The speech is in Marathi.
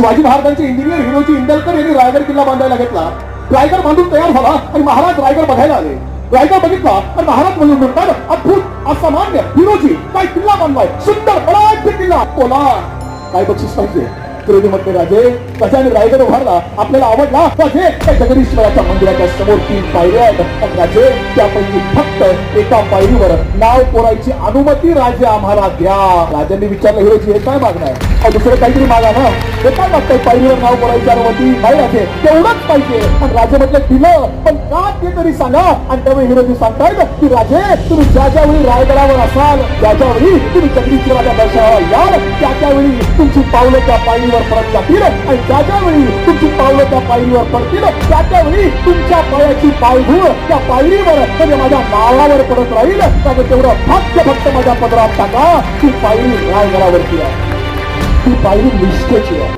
शिवाजी महाराजांचे इंजिनियर हिरोजी इंदलकर यांनी रायगड किल्ला बांधायला घेतला. रायगड बांधून तयार झाला आणि महाराज रायगड बघायला आले. रायगड बघितला आणि महाराज म्हणून म्हणतात अद्भुत असामान्य हिरोजी काय किल्ला बांधलाय? सुंदर बडा किल्ला. बोला काय बक्षीस पाहिजे? फिरोजी म्हटले राजे राजाने रायगड उभारला? आपल्याला आवडला राजे त्या जगदीश्वराच्या मंदिराच्या समोर तीन पायऱ्या आहेत. राजे त्यापैकी फक्त एका पायरीवर नाव कोरायची अनुमती राजे आम्हाला द्या. राजांनी विचारलं हिरोजी हे काय मागणं आहे? दुसरं काहीतरी मागा ना. हे काय मागताय? पायरीवर नाव कोरायची अनुमती? नाही राजे तेवढंच पाहिजे. पण राजे म्हटलं दिलं. पण का ते तरी सांगा. आणि त्यावेळी हिरोजी सांगतायत की राजे तुम्ही ज्या ज्यावेळी रायगडावर असाल त्या ज्यावेळी तुम्ही जगदीश्वराच्या दर्शनाला याल त्या त्यावेळी तुमची पावलं त्या पायरीवर परत जातील आणि ज्या वेळी तुमची पावलं त्या पायरीवर पडतील त्या त्यावेळी तुमच्या पायाची पायधूळ त्या पायरीवर म्हणजे माझ्या माळावर पडत राहील. त्यामुळे तेवढं फक्त फक्त माझ्या पदरात टाका. ती पायरी रायगडावरती आहे. ती पायरी निष्ठेची आहे.